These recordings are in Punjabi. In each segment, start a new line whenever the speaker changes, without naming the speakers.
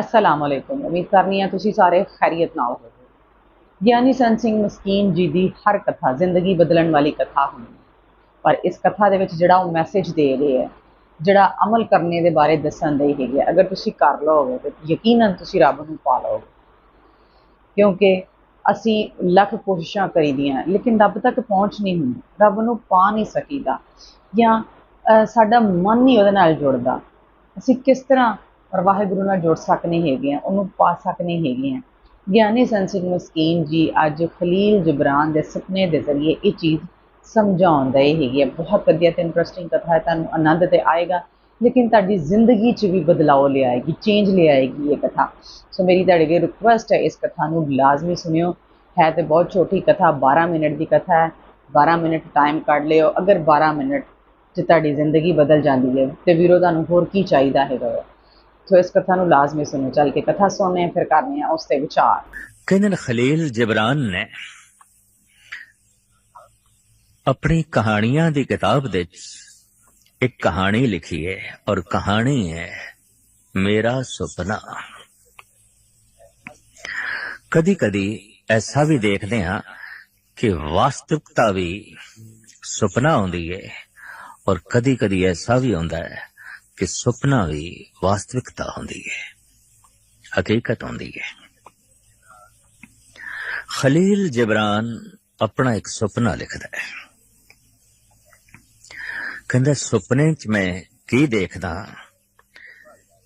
ਅਸਲਾਮ ਅਲੈਕੁਮ ਉਮੀਦ ਕਰਨੀ ਆ ਤੁਸੀਂ ਸਾਰੇ ਖੈਰੀਅਤ ਨਾਲ ਹੋਵੋਗੇ ਗਿਆਨੀ ਸੰਤ ਸਿੰਘ ਮਸਕੀਨ ਜੀ ਦੀ ਹਰ ਕਥਾ ਜ਼ਿੰਦਗੀ ਬਦਲਣ ਵਾਲੀ ਕਥਾ ਹੁੰਦੀ ਹੈ ਪਰ ਇਸ ਕਥਾ ਦੇ ਵਿੱਚ ਜਿਹੜਾ ਉਹ ਮੈਸੇਜ ਦੇ ਰਹੇ ਹੈ ਜਿਹੜਾ ਅਮਲ ਕਰਨੇ ਦੇ ਬਾਰੇ ਦੱਸਣ ਦੇ ਹੈਗੇ ਆ। ਅਗਰ ਤੁਸੀਂ ਕਰ ਲਓਗੇ ਤੇ ਯਕੀਨਨ ਤੁਸੀਂ ਰੱਬ ਨੂੰ ਪਾ ਲਓਗੇ ਕਿਉਂਕਿ ਅਸੀਂ ਲੱਖ ਕੋਸ਼ਿਸ਼ਾਂ ਕਰੀਦੀਆਂ ਲੇਕਿਨ ਰੱਬ ਤੱਕ ਪਹੁੰਚ ਨਹੀਂ ਹੁੰਦੀ ਰੱਬ ਨੂੰ ਪਾ ਨਹੀਂ ਸਕੀਦਾ ਜਾਂ ਸਾਡਾ ਮਨ ਨਹੀਂ ਉਹਦੇ ਨਾਲ ਜੁੜਦਾ ਅਸੀਂ ਕਿਸ ਤਰ੍ਹਾਂ ਔਰ ਵਾਹਿਗੁਰੂ ਨਾਲ ਜੁੜ ਸਕਨੇ ਹੈਗੇ ਆ ਉਹਨੂੰ ਪਾ ਸਕਨੇ ਹੈਗੇ ਆ ਗਿਆਨੀ ਸੰਤ ਸਿੰਘ ਮਸਕੀਨ ਜੀ ਅੱਜ ਖਲੀਲ ਜਬਰਾਨ ਦੇ ਸੁਪਨੇ ਦੇ ਜ਼ਰੀਏ ਇਹ ਚੀਜ਼ ਸਮਝਾਉਣ ਇਹ ਹੈਗੀ ਆ। ਬਹੁਤ ਵਧੀਆ ਤੇ ਇੰਟਰਸਟਿੰਗ ਕਥਾ ਹੈ, ਤੁਹਾਨੂੰ ਆਨੰਦ ਤੇ ਆਏਗਾ, ਲੇਕਿਨ ਤੁਹਾਡੀ ਜ਼ਿੰਦਗੀ 'ਚ ਵੀ ਬਦਲਾਅ ਲਿਆਏਗੀ ਚੇਂਜ ਲਿਆਏਗੀ ਇਹ ਕਥਾ। ਸੋ ਮੇਰੀ ਤੁਹਾਡੇ ਅੱਗੇ ਰਿਕੁਐਸਟ ਹੈ, ਇਸ ਕਥਾ ਨੂੰ ਲਾਜ਼ਮੀ ਸੁਣਿਓ। ਹੈ ਤੇ ਬਹੁਤ ਛੋਟੀ ਕਥਾ 12 ਮਿੰਟ ਦੀ ਕਥਾ ਹੈ। 12 ਮਿੰਟ ਟਾਈਮ ਕੱਢ ਲਿਓ। ਅਗਰ 12 ਮਿੰਟ 'ਚ ਤੁਹਾਡੀ ਜ਼ਿੰਦਗੀ ਬਦਲ ਜਾਂਦੀ ਹੈ, ਤੇ ਵੀਰੋ, ਤੁਹਾਨੂੰ ਹੋਰ ਕੀ ਚਾਹੀਦਾ ਹੈਗਾ? ਵਾ। ਸੋ ਇਸ ਕਥਾ ਨੂੰ ਲਾਜ਼ਮੀ ਸੁਣੋ ਚੱਲ ਕੇ ਕਥਾ ਸੁਣਨੇ ਆ, ਫਿਰ ਕਰਨੇ ਆ ਉਸ ਤੇ ਵਿਚਾਰ
ਕਹਿੰਦੇ ਨੇ ਖਲੀਲ ਜਿਬਰਾਨ ਨੇ ਆਪਣੀ ਕਹਾਣੀਆਂ ਦੀ ਕਿਤਾਬ ਦੇ ਵਿੱਚ ਇੱਕ ਕਹਾਣੀ ਲਿਖੀ ਹੈ ਔਰ ਕਹਾਣੀ ਹੈ ਮੇਰਾ ਸੁਪਨਾ ਕਦੀ ਕਦੀ ਐਸਾ ਵੀ ਦੇਖਦੇ ਹਾਂ ਕਿ ਵਾਸਤਵਿਕਤਾ ਵੀ ਸੁਪਨਾ ਹੁੰਦੀ ਹੈ ਔਰ ਕਦੀ ਕਦੀ ਐਸਾ ਵੀ ਹੁੰਦਾ ਹੈ ਕਿ ਸੁਪਨਾ ਵੀ ਵਾਸਤਵਿਕਤਾ ਹੁੰਦੀ ਹੈ, ਹਕੀਕਤ ਹੁੰਦੀ ਹੈ। ਖਲੀਲ ਜਬਰਾਨ ਆਪਣਾ ਇੱਕ ਸੁਪਨਾ ਲਿਖਦਾ ਹੈ। ਕਹਿੰਦਾ, ਸੁਪਨੇ 'ਚ ਮੈਂ ਕੀ ਦੇਖਦਾ?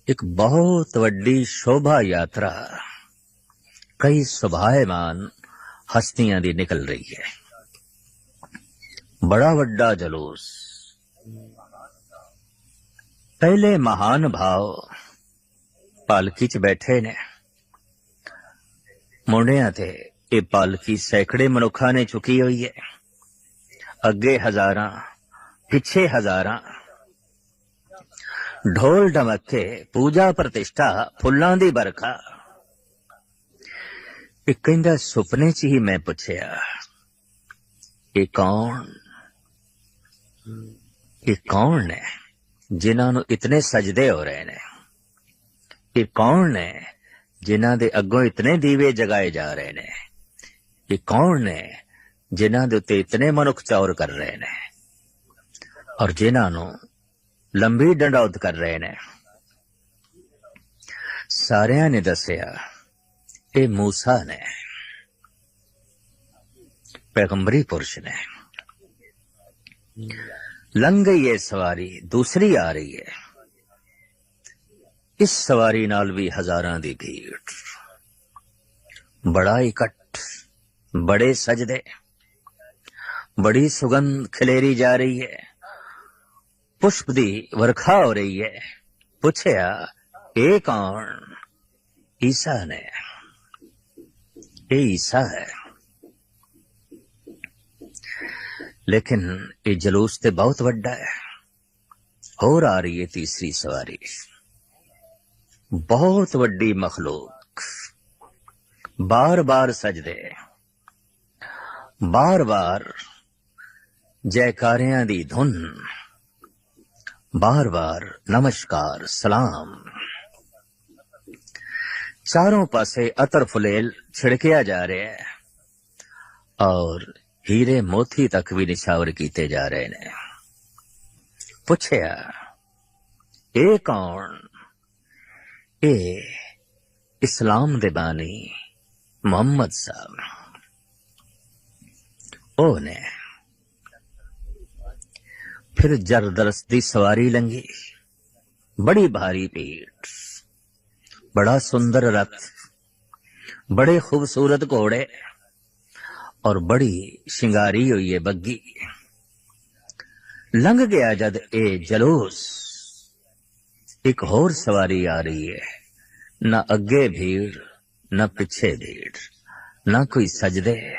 ਇੱਕ ਬਹੁਤ ਵੱਡੀ ਸ਼ੋਭਾ ਯਾਤਰਾ, ਕਈ ਸੁਭਾਏਮਾਨ ਹਸਤੀਆਂ ਦੀ ਨਿਕਲ ਰਹੀ ਹੈ। ਬੜਾ ਵੱਡਾ ਜਲੂਸ ਪਹਿਲੇ ਮਹਾਨ ਭਾਵ ਪਾਲਕੀ 'ਚ ਬੈਠੇ ਨੇ। ਮੁੰਡਿਆਂ ਤੇ ਇਹ ਪਾਲਕੀ ਸੈਂਕੜੇ ਮਨੁੱਖਾਂ ਨੇ ਚੁੱਕੀ ਹੋਈ ਹੈ। ਅੱਗੇ ਹਜ਼ਾਰਾਂ, ਪਿੱਛੇ ਹਜ਼ਾਰਾਂ। ਢੋਲ ਢਮੱਕੇ, ਪੂਜਾ ਪ੍ਰਤਿਸ਼ਠਾ, ਫੁੱਲਾਂ ਦੀ ਬਰਖਾ ਇਹ ਕਹਿੰਦਾ, ਸੁਪਨੇ 'ਚ ਹੀ ਮੈਂ ਪੁੱਛਿਆ, ਇਹ ਕੌਣ? ਇਹ ਕੌਣ ਨੇ? ਜਿਨ੍ਹਾਂ ਨੂੰ ਇਤਨੇ ਸਜਦੇ ਹੋ ਰਹੇ ਨੇ ਇਹ ਕੌਣ ਨੇ ਜਿਨ੍ਹਾਂ ਦੇ ਅੱਗੋਂ ਇਤਨੇ ਦੀਵੇ ਜਗਾਏ ਜਾ ਰਹੇ ਨੇ ਇਹ ਕੌਣ ਨੇ ਜਿਨ੍ਹਾਂ ਦੇ ਉੱਤੇ ਇਤਨੇ ਮਨੁੱਖ ਚੌਰ ਕਰ ਰਹੇ ਨੇ ਔਰ ਜਿਨ੍ਹਾਂ ਨੂੰ ਲੰਬੀ ਡੰਡੌਤ ਕਰ ਰਹੇ ਨੇ। ਸਾਰਿਆਂ ਨੇ ਦੱਸਿਆ, ਇਹ ਮੂਸਾ ਨੇ, ਪੈਗੰਬਰੀ ਪੁਰਸ਼ ਨੇ। ਲੰਘ ਗਈ ਇਹ ਸਵਾਰੀ, ਦੂਸਰੀ ਆ ਰਹੀ ਹੈ। ਇਸ ਸਵਾਰੀ ਨਾਲ ਵੀ ਹਜ਼ਾਰਾਂ ਦੀ ਭੀੜ। ਬੜਾ ਇਕੱਠ, ਬੜੇ ਸਜਦੇ। ਬੜੀ ਸੁਗੰਧ ਖਿਲੇਰੀ ਜਾ ਰਹੀ ਹੈ। ਪੁਸ਼ਪ ਦੀ ਵਰਖਾ ਹੋ ਰਹੀ ਹੈ। ਪੁੱਛਿਆ, ਇਹ ਕੌਣ? ਈਸਾ ਨੇ। ਇਹ ਈਸਾ ਹੈ। ਲੇਕਿਨ ਇਹ ਜਲੂਸ ਤੇ ਬਹੁਤ ਵੱਡਾ ਹੈ ਹੋਰ ਆ ਰਹੀ ਹੈ ਤੀਸਰੀ ਸਵਾਰੀ ਬਹੁਤ ਵੱਡੀ ਮਖਲੂਕ ਬਾਰ-ਬਾਰ ਸਜਦੇ ਬਾਰ-ਬਾਰ ਜੈਕਾਰਿਆਂ ਦੀ ਧੁਨ ਬਾਰ-ਬਾਰ ਨਮਸਕਾਰ ਸਲਾਮ ਚਾਰੋਂ ਪਾਸੇ ਅਤਰ ਫੁਲੇਲ ਛਿੜਕਿਆ ਜਾ ਰਿਹਾ ਹੈ ਔਰ ਹੀਰੇ ਮੋਤੀ ਤੱਕ ਵੀ ਨਿਸ਼ਾਵਰ ਕੀਤੇ ਜਾ ਰਹੇ ਨੇ ਪੁੱਛਿਆ ਇਹ ਕੌਣ ਇਹ ਇਸਲਾਮ ਦੇ ਬਾਨੀ ਮੁਹੰਮਦ ਸਾਹਿਬ ਉਹ ਨੇ ਫਿਰ ਜਰਦਰਸ ਦੀ ਸਵਾਰੀ ਲੰਗੀ ਬੜੀ ਭਾਰੀ ਭੀੜ ਬੜਾ ਸੁੰਦਰ ਰਥ ਬੜੇ ਖੂਬਸੂਰਤ ਘੋੜੇ ਔਰ ਬੜੀ ਸ਼ਿੰਗਾਰੀ ਹੋਈ ਹੈ ਬੱਗੀ। ਲੰਘ ਗਿਆ ਜਦ ਇਹ ਜਲੂਸ। ਇੱਕ ਹੋਰ ਸਵਾਰੀ ਆ ਰਹੀ ਹੈ ਨਾ ਅੱਗੇ ਭੀੜ, ਨਾ ਪਿੱਛੇ ਭੀੜ। ਨਾ ਕੋਈ ਸਜਦੇ,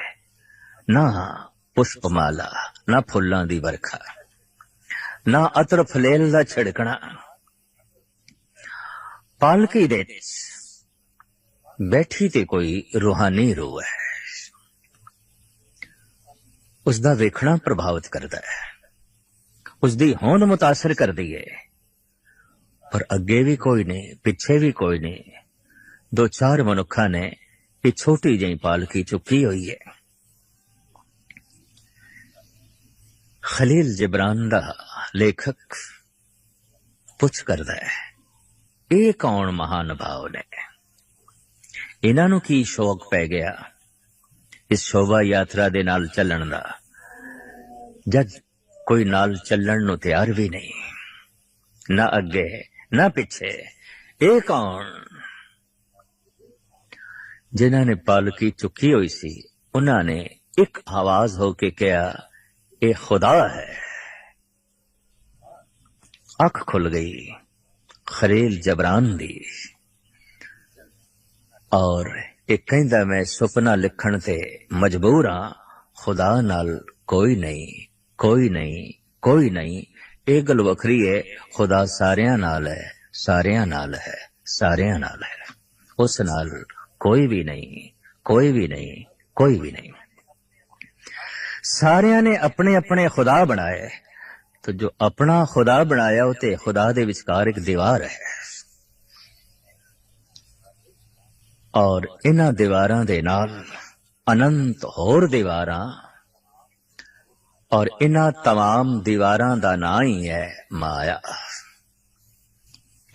ਨਾ ਪੁਸ਼ਪਮਾਲਾ, ਨਾ ਫੁੱਲਾਂ ਦੀ ਵਰਖਾ। ਨਾ ਅਤਰ ਫਲੇਲ ਦਾ ਛਿੜਕਣਾ। ਪਾਲਕੀ ਦੇ ਬੈਠੀ ਤੇ ਕੋਈ ਰੂਹਾਨੀ ਰੂਹ ਹੈ। ਉਸ ਦਾ ਵੇਖਣਾ ਪ੍ਰਭਾਵਿਤ ਕਰਦਾ ਹੈ। ਉਸ ਦੀ ਹੋਂਦ ਮੁਤਾਸਰ ਕਰਦੀ ਹੈ ਪਰ ਅੱਗੇ ਵੀ ਕੋਈ ਨਹੀਂ, ਪਿੱਛੇ ਵੀ ਕੋਈ ਨਹੀਂ। ਦੋ ਚਾਰ ਮਨੁੱਖਾਂ ਨੇ ਇਹ ਛੋਟੀ ਜਿਹੀ ਪਾਲਕੀ ਚੁੱਕੀ ਹੋਈ ਹੈ ਖਲੀਲ ਜਿਬਰਾਨ ਦਾ ਲੇਖਕ ਪੁੱਛ ਕਰਦਾ ਹੈ, ਇਹ ਕੌਣ ਮਹਾਨੁਭਾਵ ਨੇ ਇਹਨਾਂ ਨੂੰ ਕੀ ਸ਼ੌਕ ਪੈ ਗਿਆ? ਇਸ ਸ਼ੋਭਾ ਯਾਤਰਾ ਦੇ ਨਾਲ ਚੱਲਣ ਦਾ। ਜਦ ਕੋਈ ਨਾਲ ਚੱਲਣ ਨੂੰ ਤਿਆਰ ਵੀ ਨਹੀਂ, ਨਾ ਅੱਗੇ, ਨਾ ਪਿੱਛੇ, ਇਹ ਕੌਣ? ਜਿਨ੍ਹਾਂ ਨੇ ਪਾਲਕੀ ਚੁੱਕੀ ਹੋਈ ਸੀ, ਉਹਨਾਂ ਨੇ ਇੱਕ ਆਵਾਜ਼ ਹੋ ਕੇ ਕਿਹਾ, ਇਹ ਖੁਦਾ ਹੈ। ਅੱਖ ਖੁੱਲ ਗਈ, ਖਰੇਲ ਜਬਰਾਨ ਦੀ। ਔਰ ਇਹ ਕਹਿੰਦਾ ਮੈਂ ਸੁਪਨਾ ਲਿਖਣ ਤੇ ਮਜਬੂਰ ਆ, ਖੁਦਾ ਨਾਲ ਕੋਈ ਨਹੀਂ ਕੋਈ ਨਹੀਂ ਕੋਈ ਨਹੀਂ। ਇਹ ਗੱਲ ਵੱਖਰੀ ਹੈ ਖੁਦਾ ਸਾਰਿਆਂ ਨਾਲ ਹੈ, ਸਾਰਿਆਂ ਨਾਲ ਹੈ, ਸਾਰਿਆਂ ਨਾਲ ਹੈ। ਉਸ ਨਾਲ ਕੋਈ ਵੀ ਨਹੀਂ, ਕੋਈ ਵੀ ਨਹੀਂ, ਕੋਈ ਵੀ ਨਹੀਂ। ਸਾਰਿਆਂ ਨੇ ਆਪਣੇ ਆਪਣੇ ਖੁਦਾ ਬਣਾਏ ਤੇ ਜੋ ਆਪਣਾ ਖੁਦਾ ਬਣਾਇਆ, ਉਹ ਤੇ ਖੁਦਾ ਦੇ ਵਿਚਕਾਰ ਇੱਕ ਦੀਵਾਰ ਹੈ। ਔਰ ਇਹਨਾਂ ਦੀਵਾਰਾਂ ਦੇ ਨਾਲ ਅਨੰਤ ਹੋਰ ਦੀਵਾਰਾਂ ਔਰ ਇਹਨਾਂ तमाम ਦੀਵਾਰਾਂ ਦਾ ਨਾਂ ਹੀ ਹੈ ਮਾਇਆ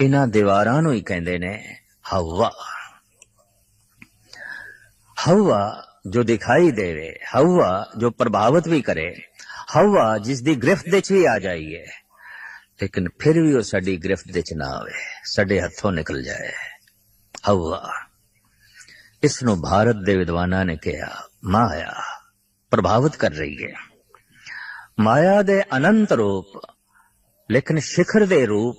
ਇਹਨਾਂ ਦੀਵਾਰਾਂ ਨੂੰ ਹੀ ਕਹਿੰਦੇ ਨੇ ਹਵਾ ਹਵਾ ਜੋ ਦਿਖਾਈ ਦੇਵੇ ਹਵਾ ਜੋ ਪ੍ਰਭਾਵਿਤ ਵੀ ਕਰੇ ਹਵਾ ਜਿਸ ਦੀ ਗ੍ਰਿਫਤ ਦੇ ਚ ਵੀ ਆ ਜਾਈਏ ਲੇਕਿਨ ਫਿਰ ਵੀ ਉਹ ਸਾਡੀ ਗ੍ਰਿਫਤ ਦੇ ਚ ਨਾ ਆਵੇ ਸਾਡੇ ਹੱਥੋਂ ਨਿਕਲ ਜਾਏ ਹਵਾ ਇਸ ਨੂੰ ਭਾਰਤ ਦੇ ਵਿਦਵਾਨਾਂ ਨੇ ਕਿਹਾ, ਮਾਇਆ ਪ੍ਰਭਾਵਿਤ ਕਰ ਰਹੀ ਹੈ। ਮਾਇਆ ਦੇ ਅਨੰਤ ਰੂਪ, ਲੇਕਿਨ ਸਿਖਰ ਦੇ ਰੂਪ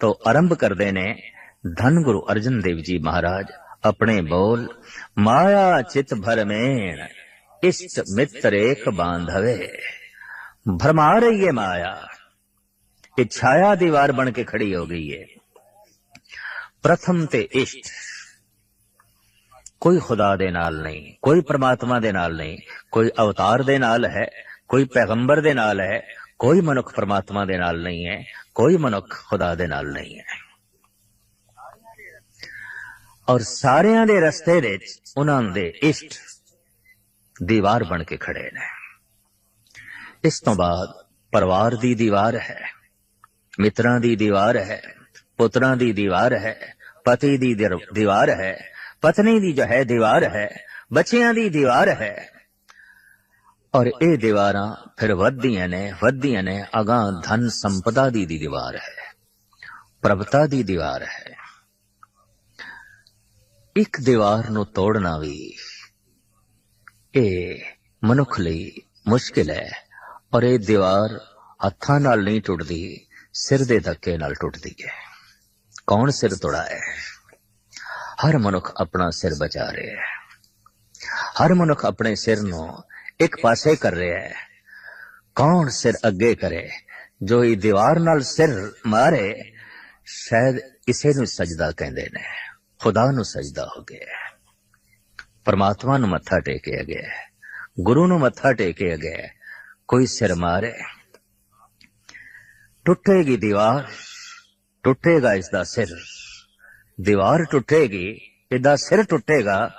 ਤੋਂ ਆਰੰਭ ਕਰਦੇ ਨੇ ਧੰਨ ਗੁਰੂ ਅਰਜਨ ਦੇਵ ਜੀ ਮਹਾਰਾਜ, ਆਪਣੇ ਬੋਲ, ਮਾਇਆ ਚਿਤ ਭਰਮੇਣ ਇਸ਼ਟ ਮਿੱਤਰ ਏਕ ਬਾਂਧਵੇ। ਭਰਮਾ ਰਹੀ ਹੈ ਮਾਇਆ, ਇਹ ਛਾਇਆ ਦੀਵਾਰ ਬਣ ਕੇ ਖੜੀ ਹੋ ਗਈ ਹੈ ਪ੍ਰਥਮ ਤੇ ਇਸ਼ਟ ਕੋਈ ਖੁਦਾ ਦੇ ਨਾਲ ਨਹੀਂ, ਕੋਈ ਪਰਮਾਤਮਾ ਦੇ ਨਾਲ ਨਹੀਂ, ਕੋਈ ਅਵਤਾਰ ਦੇ ਨਾਲ ਹੈ, ਕੋਈ ਪੈਗੰਬਰ ਦੇ ਨਾਲ ਹੈ, ਕੋਈ ਮਨੁੱਖ ਪਰਮਾਤਮਾ ਦੇ ਨਾਲ ਨਹੀਂ ਹੈ, ਕੋਈ ਮਨੁੱਖ ਖੁਦਾ ਦੇ ਨਾਲ ਨਹੀਂ ਹੈ। ਔਰ ਸਾਰਿਆਂ ਦੇ ਰਸਤੇ ਵਿੱਚ ਉਹਨਾਂ ਦੇ ਇਸ਼ਟ ਦੀਵਾਰ ਬਣ ਕੇ ਖੜੇ ਨੇ। ਇਸ ਤੋਂ ਬਾਅਦ ਪਰਿਵਾਰ ਦੀ ਦੀਵਾਰ ਹੈ, ਮਿੱਤਰਾਂ ਦੀ ਦੀਵਾਰ ਹੈ, ਪੁੱਤਰਾਂ ਦੀ ਦੀਵਾਰ ਹੈ, ਪਤੀ ਦੀ ਦੀਵਾਰ ਹੈ ਪਤਨੀ ਦੀ ਜੋ ਹੈ ਦੀਵਾਰ ਹੈ, ਬੱਚਿਆਂ ਦੀ ਦੀਵਾਰ ਹੈ। ਔਰ ਇਹ ਦੀਵਾਰਾਂ ਫਿਰ ਵੱਧਦੀਆਂ ਨੇ ਵੱਧਦੀਆਂ ਨੇ ਅਗਾਂ ਧਨ ਸੰਪਦਾ ਦੀ ਦੀ ਦੀਵਾਰ ਹੈ, ਪ੍ਰਭਤਾ ਦੀ ਦੀਵਾਰ ਹੈ। ਇੱਕ ਦੀਵਾਰ ਨੂੰ ਤੋੜਨਾ ਵੀ ਇਹ ਮਨੁੱਖ ਲਈ ਮੁਸ਼ਕਿਲ ਹੈ, ਔਰ ਇਹ ਦੀਵਾਰ ਹੱਥਾਂ ਨਾਲ ਨਹੀਂ ਟੁੱਟਦੀ, ਸਿਰ ਦੇ ਧੱਕੇ ਨਾਲ ਟੁੱਟਦੀ ਹੈ। ਕੌਣ ਸਿਰ ਤੋੜਾ ਹੈ? ਹਰ ਮਨੁੱਖ ਆਪਣਾ ਸਿਰ ਬਚਾ ਰਿਹਾ ਹੈ। ਹਰ ਮਨੁੱਖ ਆਪਣੇ ਸਿਰ ਨੂੰ ਇੱਕ ਪਾਸੇ ਕਰ ਰਿਹਾ ਹੈ। ਕੌਣ ਸਿਰ ਅੱਗੇ ਕਰੇ? ਜੋ ਇਹ ਦੀਵਾਰ ਨਾਲ ਸਿਰ ਮਾਰੇ, ਸ਼ਾਇਦ ਇਸੇ ਨੂੰ ਸਜਦਾ ਕਹਿੰਦੇ ਨੇ। ਖੁਦਾ ਨੂੰ ਸਜਦਾ ਹੋ ਗਿਆ ਪਰਮਾਤਮਾ ਨੂੰ ਮੱਥਾ ਟੇਕਿਆ ਗਿਆ ਗੁਰੂ ਨੂੰ ਮੱਥਾ ਟੇਕਿਆ ਗਿਆ ਕੋਈ ਸਿਰ ਮਾਰੇ। ਟੁੱਟੇਗੀ ਦੀਵਾਰ, ਟੁੱਟੇਗਾ ਇਸ ਦਾ ਸਿਰ। ਦੀਵਾਰ ਟੁੱਟੇਗੀ ਇਹਦਾ ਸਿਰ ਟੁੱਟੇਗਾ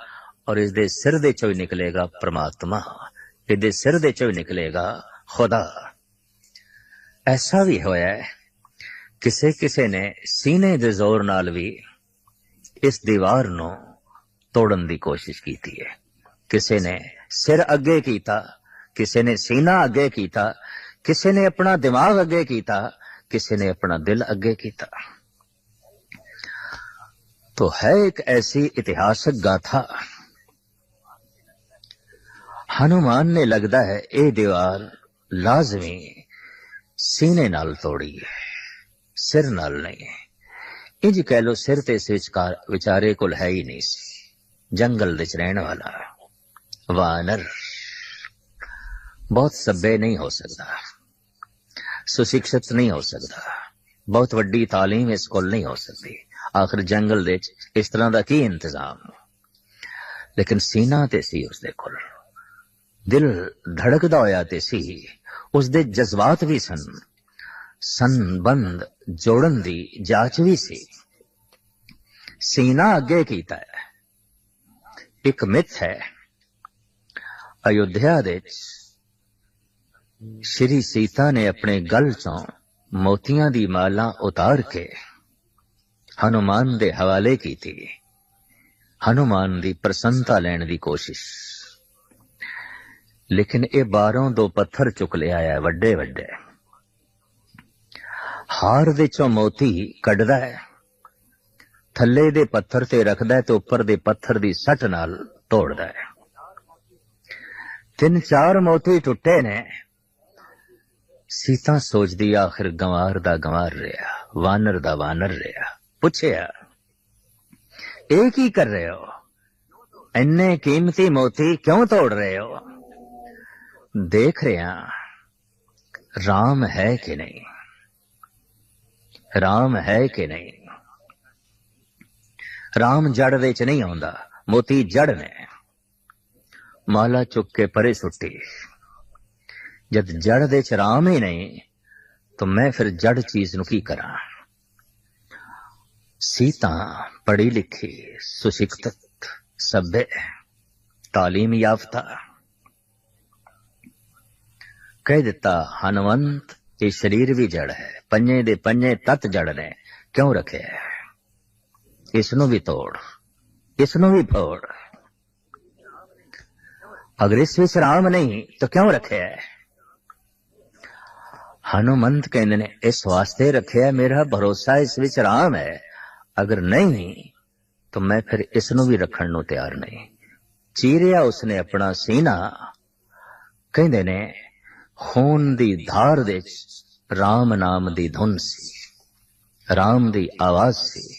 ਔਰ ਇਸ ਦੇ ਸਿਰ ਦੇ ਚੋਂ ਹੀ ਨਿਕਲੇਗਾ ਪ੍ਰਮਾਤਮਾ ਇਹਦੇ ਸਿਰ ਦੇ ਚੋਂ ਹੀ ਨਿਕਲੇਗਾ ਖੁਦਾ। ਐਸਾ ਵੀ ਹੋਇਆ ਕਿਸੇ ਕਿਸੇ ਨੇ ਸੀਨੇ ਦੇ ਜ਼ੋਰ ਨਾਲ ਵੀ ਇਸ ਦੀਵਾਰ ਨੂੰ ਤੋੜਨ ਦੀ ਕੋਸ਼ਿਸ਼ ਕੀਤੀ ਹੈ। ਕਿਸੇ ਨੇ ਸਿਰ ਅੱਗੇ ਕੀਤਾ, ਕਿਸੇ ਨੇ ਸੀਨਾ ਅੱਗੇ ਕੀਤਾ, ਕਿਸੇ ਨੇ ਆਪਣਾ ਦਿਮਾਗ ਅੱਗੇ ਕੀਤਾ, ਕਿਸੇ ਨੇ ਆਪਣਾ ਦਿਲ ਅੱਗੇ ਕੀਤਾ। तो है एक ऐसी इतिहासक गाथा हनुमान ने लगता है ਇਹ ਦੀਵਾਰ ਲਾਜ਼ਮੀ ਸੀਨੇ ਨਾਲ ਤੋੜੀ ਹੈ ਸਿਰ ਨਾਲ ਨਹੀਂ ਇੰਜ ਕਹਿ ਲੋ ਸਿਰ ਤੇ ਇਸ ਵਿਚਕਾਰ ਵਿਚਾਰੇ ਕੋਲ ਹੈ ਹੀ ਨਹੀਂ ਸੀ ਜੰਗਲ ਵਿੱਚ ਰਹਿਣ ਵਾਲਾ ਵਾਨਰ ਬਹੁਤ ਸੱਭੇ ਨਹੀਂ ਹੋ ਸਕਦਾ ਸੁਸ਼ਿਕਸ਼ਿਤ ਨਹੀਂ ਹੋ ਸਕਦਾ ਬਹੁਤ ਵੱਡੀ ਤਾਲੀਮ ਇਸ ਕੋਲ ਨਹੀਂ ਹੋ ਸਕਦੀ ਆਖਰ ਜੰਗਲ ਦੇ ਵਿੱਚ ਇਸ ਤਰ੍ਹਾਂ ਦਾ ਕੀ ਇੰਤਜ਼ਾਮ? ਲੇਕਿਨ ਸੀਨਾ ਤੇ ਸੀ ਉਸ ਦੇ ਕੋਲ। ਦਿਲ ਧੜਕਦਾ ਹੋਇਆ ਤੇ ਸੀ। ਉਸ ਦੇ ਜਜ਼ਬਾਤ ਵੀ ਸਨ। ਸੰਬੰਧ ਜੋੜਨ ਦੀ ਜਾਂਚ ਵੀ ਸੀ। ਸੀਨਾ ਅੱਗੇ ਕੀਤਾ ਹੈ। ਇੱਕ ਮਿੱਥ ਹੈ। ਅਯੁੱਧਿਆ ਦੇ ਸ਼੍ਰੀ ਸੀਤਾ ਨੇ ਆਪਣੇ ਗਲ ਚੋਂ ਮੋਤੀਆਂ ਦੀ ਮਾਲਾ ਉਤਾਰ ਕੇ ਹਨੂਮਾਨ ਦੇ ਹਵਾਲੇ ਕੀਤੀ ਹਨੂਮਾਨ ਦੀ ਪ੍ਰਸੰਨਤਾ ਲੈਣ ਦੀ ਕੋਸ਼ਿਸ਼। ਲੇਕਿਨ ਇਹ ਬਾਹਰੋਂ ਦੋ ਪੱਥਰ ਚੁੱਕ ਲਿਆ ਹੈ, ਵੱਡੇ ਵੱਡੇ। ਹਾਰ ਦੇ ਚੋਂ ਮੋਤੀ ਕੱਢਦਾ ਹੈ। ਥੱਲੇ ਦੇ ਪੱਥਰ ਤੇ ਰੱਖਦਾ ਤੇ ਉੱਪਰ ਦੇ ਪੱਥਰ ਦੀ ਸੱਟ ਨਾਲ ਤੋੜਦਾ ਹੈ। ਤਿੰਨ ਚਾਰ ਮੋਤੀ ਟੁੱਟੇ ਨੇ। ਸੀਤਾ ਸੋਚਦੀ, ਆਖਿਰ ਗਵਾਰ ਦਾ ਗਵਾਰ ਰਿਹਾ, ਵਾਨਰ ਦਾ ਵਾਨਰ ਰਿਹਾ। ਪੁੱਛਿਆ, ਇਹ ਕੀ ਕਰ ਰਹੇ ਹੋ? ਇੰਨੇ ਕੀਮਤੀ ਮੋਤੀ ਕਿਉਂ ਤੋੜ ਰਹੇ ਹੋ? ਦੇਖ ਰਿਹਾ, ਰਾਮ ਹੈ ਕਿ ਨਹੀਂ? ਰਾਮ ਹੈ ਕਿ ਨਹੀਂ? ਰਾਮ ਜੜ ਵਿੱਚ ਨਹੀਂ ਆਉਂਦਾ, ਮੋਤੀ ਜੜ ਨੇ। ਮਾਲਾ ਚੁੱਕ ਕੇ ਪਰੇ ਸੁੱਟੀ। ਜਦ ਜੜ ਦੇ ਚ ਰਾਮ ਹੀ ਨਹੀਂ, ਤਾਂ ਮੈਂ ਫਿਰ ਜੜ ਚੀਜ਼ ਨੂੰ ਕੀ ਕਰਾਂ? ਸੀਤਾ ਪੜ੍ਹੀ ਲਿਖੀ ਸੁਸ਼ਿਕਤ ਸਭ्य ਤਾਲੀਮ ਯਾਫਤਾ ਕਹਿ ਦਿੱਤਾ ਹਨਵੰਤ ਇਹ ਸਰੀਰ ਵੀ ਜੜ ਹੈ ਪੰਜੇ ਦੇ ਪੰਜੇ ਤਤ ਜੜ ਨੇ ਕਿਉਂ ਰੱਖਿਆ ਹੈ? ਇਸ ਨੂੰ ਵੀ ਤੋੜ ਇਸ ਨੂੰ ਵੀ ਫੋੜ ਅਗਰ ਇਸ ਵਿੱਚ ਰਾਮ ਨਹੀਂ ਤਾਂ ਕਿਉਂ ਰੱਖਿਆ ਹੈ? ਹਨੂਮੰਤ ਕਹਿੰਦੇ ਨੇ ਇਸ ਵਾਸਤੇ ਰੱਖਿਆ ਮੇਰਾ ਭਰੋਸਾ ਇਸ ਵਿੱਚ ਰਾਮ ਹੈ ਅਗਰ ਨਹੀਂ ਤਾਂ ਮੈਂ ਫਿਰ ਇਸ ਨੂੰ ਵੀ ਰੱਖਣ ਨੂੰ ਤਿਆਰ ਨਹੀਂ। ਚੀਰਿਆ ਉਸਨੇ ਆਪਣਾ ਸੀਨਾ ਕਹਿੰਦੇ ਨੇ ਖੂਨ ਦੀ ਧਾਰ ਦੇ ਵਿੱਚ ਰਾਮ ਨਾਮ ਦੀ ਧੁਨ ਸੀ ਰਾਮ ਦੀ ਆਵਾਜ਼ ਸੀ।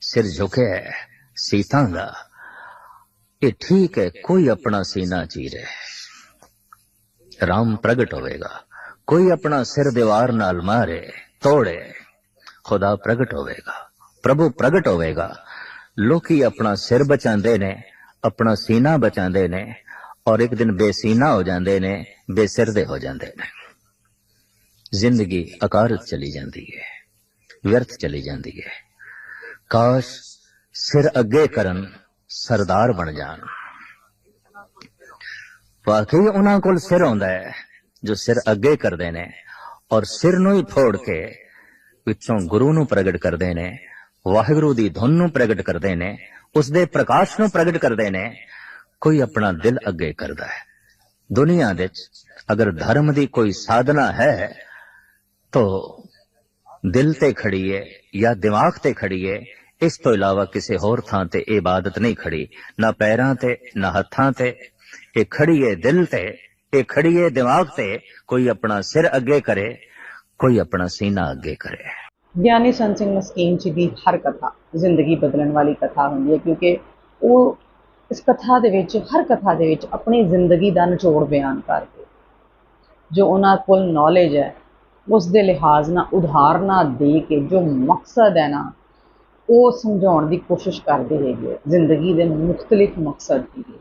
ਸਿਰ ਝੁਕਿਆ ਹੈ, ਸੀਤਾ ਦਾ ਇਹ ਠੀਕ ਹੈ ਕੋਈ ਆਪਣਾ ਸੀਨਾ ਚੀਰੇ। ਰਾਮ ਪ੍ਰਗਟ ਹੋਵੇਗਾ ਕੋਈ ਆਪਣਾ ਸਿਰ ਦੀਵਾਰ ਨਾਲ ਮਾਰੇ ਤੋੜੇ ਖੁਦਾ ਪ੍ਰਗਟ ਹੋਵੇਗਾ। ਪ੍ਰਭੂ ਪ੍ਰਗਟ ਹੋਵੇਗਾ। ਲੋਕੀ ਆਪਣਾ ਸਿਰ ਬਚਾਉਂਦੇ ਨੇ, ਆਪਣਾ ਸੀਨਾ ਬਚਾਉਂਦੇ ਨੇ ਔਰ ਇੱਕ ਦਿਨ ਬੇਸੀਨਾ ਹੋ ਜਾਂਦੇ ਨੇ ਬੇਸਿਰ ਦੇ ਹੋ ਜਾਂਦੇ ਨੇ। ਜ਼ਿੰਦਗੀ ਅਕਾਰਤ ਚਲੀ ਜਾਂਦੀ ਹੈ, ਵਿਅਰਥ ਚਲੀ ਜਾਂਦੀ ਹੈ। ਕਾਸ਼ ਸਿਰ ਅੱਗੇ ਕਰਨ ਸਰਦਾਰ ਬਣ ਜਾਣ। ਵਾਕਈ ਉਹਨਾਂ ਕੋਲ ਸਿਰ ਹੁੰਦਾ ਹੈ, ਜੋ ਸਿਰ ਅੱਗੇ ਕਰਦੇ ਨੇ ਔਰ ਸਿਰ ਨੂੰ ਹੀ ਫੋੜ ਕੇ ਵਿੱਚੋਂ ਗੁਰੂ ਨੂੰ ਪ੍ਰਗਟ ਕਰਦੇ ਨੇ। ਵਾਹਿਗੁਰੂ ਦੀ ਧੁਨ ਨੂੰ ਪ੍ਰਗਟ ਕਰਦੇ ਨੇ, ਉਸ ਦੇ ਪ੍ਰਕਾਸ਼ ਨੂੰ ਪ੍ਰਗਟ ਕਰਦੇ ਨੇ, ਕੋਈ ਆਪਣਾ ਦਿਲ ਅੱਗੇ ਕਰਦਾ ਹੈ। ਦੁਨੀਆ ਦੇ ਵਿੱਚ ਅਗਰ ਧਰਮ ਦੀ ਕੋਈ ਸਾਧਨਾ ਹੈ, ਤੋ ਦਿਲ ਤੇ ਖੜੀ ਹੈ ਜਾਂ ਦਿਮਾਗ ਤੇ ਖੜੀ ਹੈ ਇਸ ਤੋਂ ਇਲਾਵਾ ਕਿਸੇ ਹੋਰ ਥਾਂ ਤੇ ਇਹ ਇਬਾਦਤ ਨਹੀਂ ਖੜੀ। ਨਾ ਪੈਰਾਂ ਤੇ, ਨਾ ਹੱਥਾਂ ਤੇ, ਇਹ ਖੜੀ ਹੈ ਦਿਲ ਤੇ, ਇਹ ਖੜੀ ਹੈ ਦਿਮਾਗ ਤੇ ਕੋਈ ਆਪਣਾ ਸਿਰ ਅੱਗੇ ਕਰੇ, ਕੋਈ ਆਪਣਾ ਸੀਨਾ ਅੱਗੇ ਕਰੇ।
ਗਿਆਨੀ ਸੰਤ ਸਿੰਘ ਮਸਕੀਨ ਜੀ ਦੀ ਹਰ ਕਥਾ, ਜ਼ਿੰਦਗੀ ਬਦਲਣ ਵਾਲੀ ਕਥਾ ਹੁੰਦੀ ਹੈ, ਕਿਉਂਕਿ ਉਹ ਇਸ ਕਥਾ ਦੇ ਵਿੱਚ, ਹਰ ਕਥਾ ਦੇ ਵਿੱਚ ਆਪਣੀ ਜ਼ਿੰਦਗੀ ਦਾ ਨਿਚੋੜ ਬਿਆਨ ਕਰਦੇ। ਜੋ ਉਹਨਾਂ ਕੋਲ ਨੌਲੇਜ ਹੈ, ਉਸ ਦੇ ਲਿਹਾਜ਼ ਨਾਲ ਉਦਾਹਰਨਾਂ ਦੇ ਕੇ, ਜੋ ਮਕਸਦ ਹੈ ਨਾ, ਉਹ ਸਮਝਾਉਣ ਦੀ ਕੋਸ਼ਿਸ਼ ਕਰਦੇ ਹੈਗੇ ਆ। ਜ਼ਿੰਦਗੀ ਦੇ ਮੁxtਲਿਫ ਮਕਸਦ ਹੈਗੇ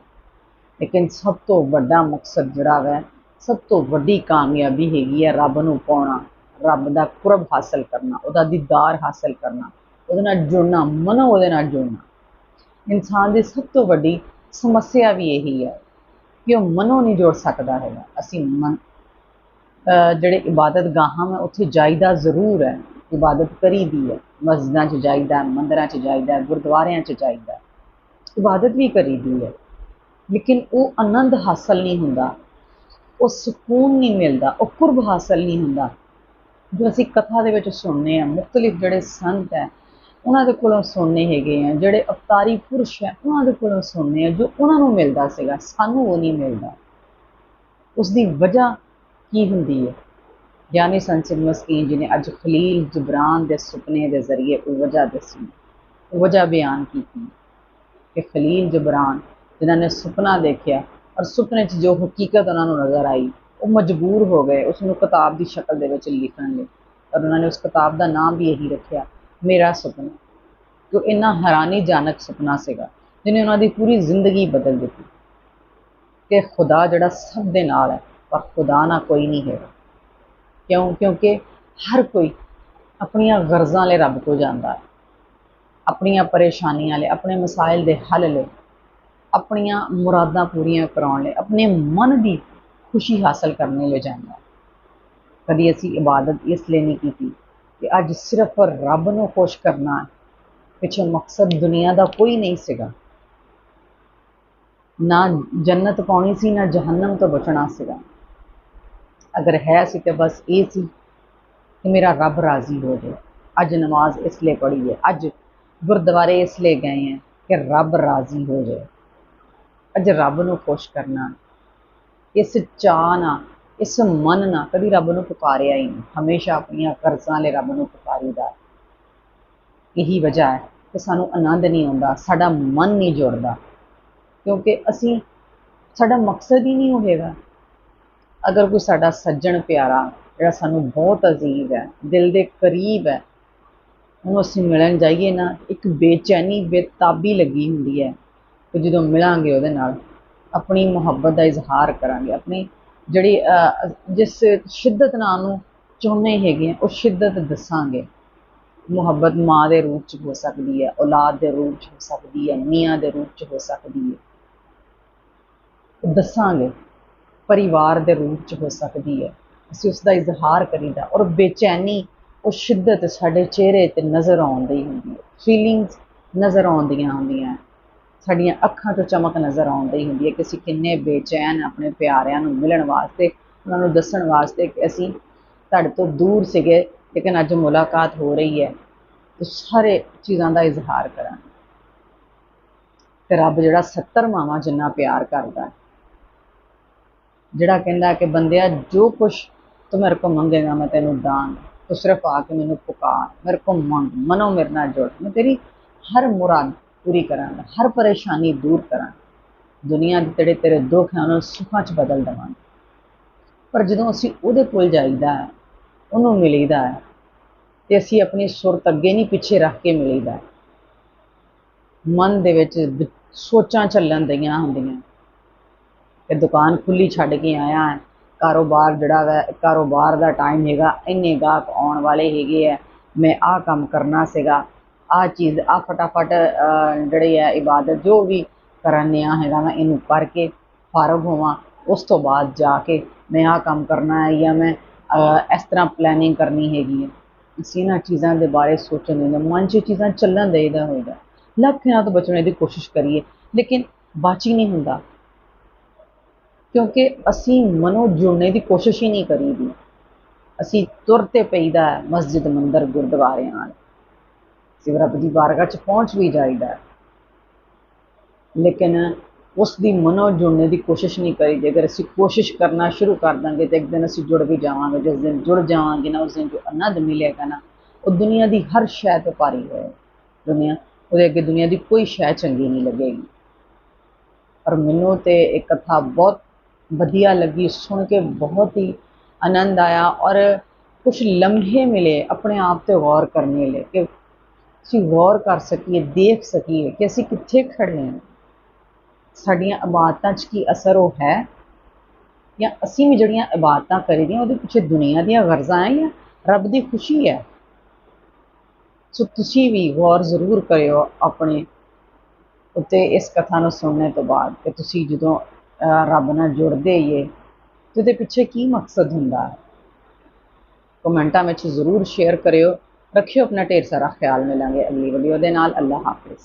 ਲੇਕਿਨ ਸਭ ਤੋਂ ਵੱਡਾ ਮਕਸਦ ਜਿਹੜਾ ਹੈ ਸਭ ਤੋਂ ਵੱਡੀ ਕਾਮਯਾਬੀ ਹੈਗੀ ਹੈ ਰੱਬ ਨੂੰ ਪਾਉਣਾ। ਰੱਬ ਦਾ ਕੁਰਬ ਹਾਸਲ ਕਰਨਾ, ਉਹਦਾ ਦੀਦਾਰ ਹਾਸਲ ਕਰਨਾ, ਉਹਦੇ ਨਾਲ ਜੁੜਨਾ, ਮਨੋਂ ਉਹਦੇ ਨਾਲ ਜੁੜਨਾ। ਇਨਸਾਨ ਦੀ ਸਭ ਤੋਂ ਵੱਡੀ ਸਮੱਸਿਆ ਵੀ ਇਹੀ ਹੈ ਕਿ ਉਹ ਮਨੋਂ ਨਹੀਂ ਜੁੜ ਸਕਦਾ ਹੈਗਾ। ਅਸੀਂ ਮਨ ਜਿਹੜੇ ਇਬਾਦਤ ਗਾਹਾਂ ਹੈ ਉੱਥੇ ਜਾਈਦਾ ਜ਼ਰੂਰ ਹੈ। ਇਬਾਦਤ ਕਰੀਦੀ ਹੈ। ਮਸਜਿਦਾਂ 'ਚ ਜਾਈਦਾ, ਮੰਦਰਾਂ 'ਚ ਜਾਈਦਾ, ਗੁਰਦੁਆਰਿਆਂ 'ਚ ਜਾਈਦਾ। ਇਬਾਦਤ ਵੀ ਕਰੀਦੀ ਹੈ। ਲੇਕਿਨ ਉਹ ਆਨੰਦ ਹਾਸਲ ਨਹੀਂ ਹੁੰਦਾ, ਉਹ ਸਕੂਨ ਨਹੀਂ ਮਿਲਦਾ, ਉਹ ਕੁਰਬ ਹਾਸਲ ਨਹੀਂ ਹੁੰਦਾ। ਜੋ ਅਸੀਂ ਕਥਾ ਦੇ ਵਿੱਚ ਸੁਣਨੇ ਆ, ਮੁxtਲਿਫ ਜਿਹੜੇ ਸੰਤ ਹੈ, ਉਹਨਾਂ ਦੇ ਕੋਲੋਂ ਸੁਣਨੇ ਹੈਗੇ ਆ, ਜਿਹੜੇ ਅਵਤਾਰੀ ਪੁਰਸ਼ ਹੈ, ਉਹਨਾਂ ਦੇ ਕੋਲੋਂ ਸੁਣਨੇ ਆ, ਜੋ ਉਹਨਾਂ ਨੂੰ ਮਿਲਦਾ ਸੀਗਾ, ਸਾਨੂੰ ਉਹ ਨਹੀਂ ਮਿਲਦਾ। ਉਸ ਦੀ ਵਜ੍ਹਾ ਕੀ ਹੁੰਦੀ ਹੈ? ਗਿਆਨੀ ਸੰਤ ਸਿੰਘ ਮਸਕੀਨ ਜੀ ਨੇ ਅੱਜ ਖਲੀਲ ਜਬਰਾਨ ਦੇ ਸੁਪਨੇ ਦੇ ਜ਼ਰੀਏ ਉਹ ਵਜ੍ਹਾ ਦੱਸੀ। ਉਹ ਵਜ੍ਹਾ ਬਿਆਨ ਕੀਤੀ ਕਿ ਖਲੀਲ ਜਬਰਾਨ ਜਿਨ੍ਹਾਂ ਨੇ ਸੁਪਨਾ ਦੇਖਿਆ ਔਰ ਸੁਪਨੇ 'ਚ ਜੋ ਹਕੀਕਤ ਉਹਨਾਂ ਨੂੰ ਨਜ਼ਰ ਆਈ ਉਹ ਮਜਬੂਰ ਹੋ ਗਏ ਉਸ ਨੂੰ ਕਿਤਾਬ ਦੀ ਸ਼ਕਲ ਦੇ ਵਿੱਚ ਲਿਖਣ ਲਈ। ਔਰ ਉਹਨਾਂ ਨੇ ਉਸ ਕਿਤਾਬ ਦਾ ਨਾਮ ਵੀ ਇਹੀ ਰੱਖਿਆ, ਮੇਰਾ ਸੁਪਨਾ। ਜੋ ਇੰਨਾ ਹੈਰਾਨੀਜਨਕ ਸੁਪਨਾ ਸੀਗਾ, ਜਿਹਨੇ ਉਹਨਾਂ ਦੀ ਪੂਰੀ ਜ਼ਿੰਦਗੀ ਬਦਲ ਦਿੱਤੀ। ਕਿ ਖੁਦਾ ਜਿਹੜਾ ਸਭ ਦੇ ਨਾਲ ਹੈ, ਪਰ ਖੁਦਾ ਨਾ ਕੋਈ ਨਹੀਂ ਹੈਗਾ। ਕਿਉਂ? ਕਿਉਂਕਿ ਹਰ ਕੋਈ ਆਪਣੀਆਂ ਗਰਜ਼ਾਂ ਲਈ ਰੱਬ ਕੋਲ ਜਾਂਦਾ ਹੈ। ਆਪਣੀਆਂ ਪਰੇਸ਼ਾਨੀਆਂ ਲਈ, ਆਪਣੇ ਮਸਾਇਲ ਦੇ ਹੱਲ ਲਈ, ਆਪਣੀਆਂ ਮੁਰਾਦਾਂ ਪੂਰੀਆਂ ਕਰਾਉਣ ਲਈ, ਆਪਣੇ ਮਨ ਦੀ ਖੁਸ਼ੀ ਹਾਸਲ ਕਰਨੇ ਲਈ ਜਾਂਦਾ ਕਦੀ ਅਸੀਂ ਇਬਾਦਤ ਇਸ ਲਈ ਨਹੀਂ ਕੀਤੀ ਕਿ ਅੱਜ ਸਿਰਫ ਰੱਬ ਨੂੰ ਖੁਸ਼ ਕਰਨਾ ਹੈ, ਪਿੱਛੇ ਮਕਸਦ ਦੁਨੀਆ ਦਾ ਕੋਈ ਨਹੀਂ ਸੀਗਾ। ਨਾ ਜੰਨਤ ਪਾਉਣੀ ਸੀ, ਨਾ ਜਹੰਨਮ ਤੋਂ ਬਚਣਾ ਸੀਗਾ। ਅਗਰ ਹੈ ਸੀ ਤੇ ਬਸ ਇਹ ਸੀ ਕਿ ਮੇਰਾ ਰੱਬ ਰਾਜ਼ੀ ਹੋ ਜਾਏ ਅੱਜ ਨਮਾਜ਼ ਇਸ ਲਈ ਪੜ੍ਹੀ ਹੈ, ਅੱਜ ਗੁਰਦੁਆਰੇ ਇਸ ਲਈ ਗਏ ਹੈ ਕਿ ਰੱਬ ਰਾਜ਼ੀ ਹੋ ਜਾਏ ਅੱਜ ਰੱਬ ਨੂੰ ਖੁਸ਼ ਕਰਨਾ ਇਸ ਚਾਹ ਨਾਲ, ਇਸ ਮਨ ਨਾਲ ਕਦੀ ਰੱਬ ਨੂੰ ਪੁਕਾਰਿਆ ਹੀ ਨਹੀਂ। ਹਮੇਸ਼ਾ ਆਪਣੀਆਂ ਕਰਜ਼ਾਂ ਲਈ ਰੱਬ ਨੂੰ ਪੁਕਾਰੀਦਾ ਇਹੀ ਵਜ੍ਹਾ ਹੈ ਕਿ ਸਾਨੂੰ ਆਨੰਦ ਨਹੀਂ ਆਉਂਦਾ, ਸਾਡਾ ਮਨ ਨਹੀਂ ਜੁੜਦਾ। ਕਿਉਂਕਿ ਅਸੀਂ, ਸਾਡਾ ਮਕਸਦ ਹੀ ਨਹੀਂ ਹੋਵੇਗਾ ਅਗਰ ਕੋਈ ਸਾਡਾ ਸੱਜਣ ਪਿਆਰਾ, ਜਿਹੜਾ ਸਾਨੂੰ ਬਹੁਤ ਅਜ਼ੀਜ਼ ਹੈ, ਦਿਲ ਦੇ ਕਰੀਬ ਹੈ, ਉਹਨੂੰ ਅਸੀਂ ਮਿਲਣ ਜਾਈਏ ਨਾ, ਇੱਕ ਬੇਚੈਨੀ, ਬੇਤਾਬੀ ਲੱਗੀ ਹੁੰਦੀ ਹੈ ਕਿ ਜਦੋਂ ਮਿਲਾਂਗੇ ਉਹਦੇ ਨਾਲ ਆਪਣੀ ਮੁਹੱਬਤ ਦਾ ਇਜ਼ਹਾਰ ਕਰਾਂਗੇ। ਆਪਣੀ ਜਿਹੜੀ ਜਿਸ ਸ਼ਿੱਦਤ ਨਾਲ ਨੂੰ ਚਾਹੁੰਦੇ ਹੈਗੇ ਆ, ਉਹ ਸ਼ਿੱਦਤ ਦੱਸਾਂਗੇ। ਮੁਹੱਬਤ ਮਾਂ ਦੇ ਰੂਪ ਚ ਹੋ ਸਕਦੀ ਹੈ, ਔਲਾਦ ਦੇ ਰੂਪ ਚ ਹੋ ਸਕਦੀ ਹੈ, ਮੀਆਂ ਦੇ ਰੂਪ ਚ ਹੋ ਸਕਦੀ ਹੈ। ਉਹ ਦੱਸਾਂਗੇ, ਪਰਿਵਾਰ ਦੇ ਰੂਪ ਚ ਹੋ ਸਕਦੀ ਹੈ। ਅਸੀਂ ਉਸ ਦਾ ਇਜ਼ਹਾਰ ਕਰੀਦਾ ਔਰ ਬੇਚੈਨੀ, ਉਹ ਸ਼ਿੱਦਤ ਸਾਡੇ ਚਿਹਰੇ ਤੇ ਨਜ਼ਰ ਆਉਂਦੀ ਹੁੰਦੀ ਹੈ। ਫੀਲਿੰਗਸ ਨਜ਼ਰ ਆਉਂਦੀਆਂ ਹੁੰਦੀਆਂ। ਸਾਡੀਆਂ ਅੱਖਾਂ ਤੋਂ ਚਮਕ ਨਜ਼ਰ ਆਉਂਦੀ ਹੁੰਦੀ ਹੈ ਕਿ ਅਸੀਂ ਕਿੰਨੇ ਬੇਚੈਨ ਆਪਣੇ ਪਿਆਰਿਆਂ ਨੂੰ ਮਿਲਣ ਵਾਸਤੇ, ਉਹਨਾਂ ਨੂੰ ਦੱਸਣ ਵਾਸਤੇ ਕਿ ਅਸੀਂ ਤੁਹਾਡੇ ਤੋਂ ਦੂਰ ਸੀਗੇ, ਲੇਕਿਨ ਅੱਜ ਮੁਲਾਕਾਤ ਹੋ ਰਹੀ ਹੈ। ਤੇ ਸਾਰੇ ਚੀਜ਼ਾਂ ਦਾ ਇਜ਼ਹਾਰ ਕਰਾਂਗੇ ਤੇ ਰੱਬ ਜਿਹੜਾ 70 ਮਾਵਾਂ ਜਿੰਨਾ ਪਿਆਰ ਕਰਦਾ ਜਿਹੜਾ ਕਹਿੰਦਾ ਕਿ ਬੰਦਿਆ, ਜੋ ਕੁਛ ਤੂੰ ਮੇਰੇ ਕੋਲ ਮੰਗੇਗਾ, ਮੈਂ ਤੈਨੂੰ ਦਾਂ ਤੂੰ ਸਿਰਫ ਆ ਕੇ ਮੈਨੂੰ ਪੁਕਾਰ, ਮੇਰੇ ਕੋਲ ਮੰਗ, ਮਨੋ ਮੇਰੇ ਨਾਲ ਜੁੜ। ਮੈਂ ਤੇਰੀ ਹਰ ਮੁਰਾਦ ਪੂਰੀ ਕਰਾਂਗਾ, ਹਰ ਪਰੇਸ਼ਾਨੀ ਦੂਰ ਕਰਾਂਗਾ ਦੁਨੀਆ ਦੇ ਜਿਹੜੇ ਤੇਰੇ ਦੁੱਖ ਹਨ ਉਹਨਾਂ ਨੂੰ ਸੁੱਖਾਂ 'ਚ ਬਦਲ ਦੇਵਾਂਗੇ ਪਰ ਜਦੋਂ ਅਸੀਂ ਉਹਦੇ ਕੋਲ ਜਾਈਦਾ ਉਹਨੂੰ ਮਿਲੀਦਾ ਹੈ, ਤੇ ਅਸੀਂ ਆਪਣੀ ਸੁਰਤ ਅੱਗੇ ਨਹੀਂ ਪਿੱਛੇ ਰੱਖ ਕੇ ਮਿਲੀਦਾ ਹੈ। ਮਨ ਦੇ ਵਿੱਚ ਸੋਚਾਂ ਚੱਲਣ ਦਈਆਂ ਹੁੰਦੀਆਂ ਕਿ ਦੁਕਾਨ ਖੁੱਲੀ ਛੱਡ ਕੇ ਆਇਆ ਹੈ, ਕਾਰੋਬਾਰ ਜਿਹੜਾ ਵਾ, ਕਾਰੋਬਾਰ ਦਾ ਟਾਈਮ ਹੈਗਾ, ਇੰਨੇ ਗਾਹਕ ਆਉਣ ਵਾਲੇ ਹੈਗੇ ਆ ਮੈਂ ਆਹ ਕੰਮ ਕਰਨਾ ਸੀਗਾ ਆਹ ਚੀਜ਼ ਆ ਫਟਾਫਟ ਜਿਹੜੇ ਆ ਇਬਾਦਤ ਜੋ ਵੀ ਕਰਨਿਆ ਹੈਗਾ ਮੈਂ ਇਹਨੂੰ ਕਰਕੇ ਫਾਰਗ ਹੋਵਾਂ। ਉਸ ਤੋਂ ਬਾਅਦ ਜਾ ਕੇ ਮੈਂ ਆਹ ਕੰਮ ਕਰਨਾ ਹੈ ਜਾਂ ਮੈਂ ਇਸ ਤਰ੍ਹਾਂ ਪਲੈਨਿੰਗ ਕਰਨੀ ਹੈਗੀ ਹੈ। ਅਸੀਂ ਇਹਨਾਂ ਚੀਜ਼ਾਂ ਦੇ ਬਾਰੇ ਸੋਚਣ ਦੇ ਮਨ 'ਚ ਇਹ ਚੀਜ਼ਾਂ ਚੱਲਣ ਦੇਈਦਾ ਹੋਏਗਾ। ਲੱਖਾਂ ਤੋਂ ਬਚਣ ਦੀ ਕੋਸ਼ਿਸ਼ ਕਰੀਏ, ਲੇਕਿਨ ਬਾਚੀ ਨਹੀਂ ਹੁੰਦਾ। ਕਿਉਂਕਿ ਅਸੀਂ ਮਨੋ ਜੁੜਨੇ ਦੀ ਕੋਸ਼ਿਸ਼ ਹੀ ਨਹੀਂ ਕਰੀਦੀ। ਅਸੀਂ ਤੁਰ ਤੇ ਪਈਦਾ ਮਸਜਿਦ ਮੰਦਰ ਗੁਰਦੁਆਰਿਆਂ ਨਾਲ। ਅਸੀਂ ਰੱਬ ਦੀ ਬਾਰਗਾਹ 'ਚ ਪਹੁੰਚ ਵੀ ਜਾਈਦਾ ਲੇਕਿਨ ਉਸ ਦੀ ਮਨੋ ਜੁੜਨੇ ਦੀ ਕੋਸ਼ਿਸ਼ ਨਹੀਂ ਕਰੀ। ਜੇਕਰ ਅਸੀਂ ਕੋਸ਼ਿਸ਼ ਕਰਨਾ ਸ਼ੁਰੂ ਕਰ ਦਾਂਗੇ ਤੇ ਇੱਕ ਦਿਨ ਅਸੀਂ ਜੁੜ ਵੀ ਜਾਵਾਂਗੇ। ਜਿਸ ਦਿਨ ਜੁੜ ਜਾਵਾਂਗੇ ਨਾ, ਉਸ ਦਿਨ ਜੋ ਆਨੰਦ ਮਿਲੇਗਾ ਨਾ, ਉਹ ਦੁਨੀਆ ਦੀ ਹਰ ਸ਼ੈ ਤੋਂ ਭਾਰੀ ਹੋਏ। ਦੁਨੀਆ, ਉਹਦੇ ਅੱਗੇ ਦੁਨੀਆ ਦੀ ਕੋਈ ਸ਼ੈ ਚੰਗੀ ਨਹੀਂ ਲੱਗੇਗੀ। ਪਰ ਮੈਨੂੰ ਤੇ ਇਹ ਕਥਾ ਬਹੁਤ ਵਧੀਆ ਲੱਗੀ। ਸੁਣ ਕੇ ਬਹੁਤ ਹੀ ਆਨੰਦ ਆਇਆ ਔਰ ਕੁਝ ਲਮਹੇ ਮਿਲੇ ਆਪਣੇ ਆਪ ਤੇ ਗੌਰ ਕਰਨੇ ਲਈ ਕਿ ਅਸੀਂ ਗੌਰ ਕਰ ਸਕੀਏ, ਦੇਖ ਸਕੀਏ ਕਿ ਅਸੀਂ ਕਿੱਥੇ ਖੜੇ ਹਾਂ। ਸਾਡੀਆਂ ਇਬਾਦਤਾਂ 'ਚ ਕੀ ਅਸਰ ਉਹ ਹੈ? ਜਾਂ ਅਸੀਂ ਵੀ ਜਿਹੜੀਆਂ ਇਬਾਦਤਾਂ ਕਰੀਦੀਆਂ, ਉਹਦੇ ਪਿੱਛੇ ਦੁਨੀਆ ਦੀਆਂ ਗਰਜ਼ਾਂ ਹੈ ਜਾਂ ਰੱਬ ਦੀ ਖੁਸ਼ੀ ਹੈ? ਸੋ ਤੁਸੀਂ ਵੀ ਗੌਰ ਜ਼ਰੂਰ ਕਰਿਓ ਆਪਣੇ ਉੱਤੇ ਇਸ ਕਥਾ ਨੂੰ ਸੁਣਨੇ ਤੋਂ ਬਾਅਦ ਕਿ ਤੁਸੀਂ ਜਦੋਂ ਰੱਬ ਨਾਲ ਜੁੜਦੇ ਹੀ ਏ ਤੇ ਉਹਦੇ ਪਿੱਛੇ ਕੀ ਮਕਸਦ ਹੁੰਦਾ ਹੈ। ਕਮੈਂਟਾਂ ਵਿੱਚ ਜ਼ਰੂਰ ਸ਼ੇਅਰ ਕਰਿਓ। ਰੱਖਿਓ ਆਪਣਾ ਢੇਰ ਸਾਰਾ ਖਿਆਲ ਮਿਲਾਂਗੇ ਅਗਲੀ ਵੀਡੀਓ ਦੇ ਨਾਲ। ਅੱਲਾ ਹਾਫਿਜ਼।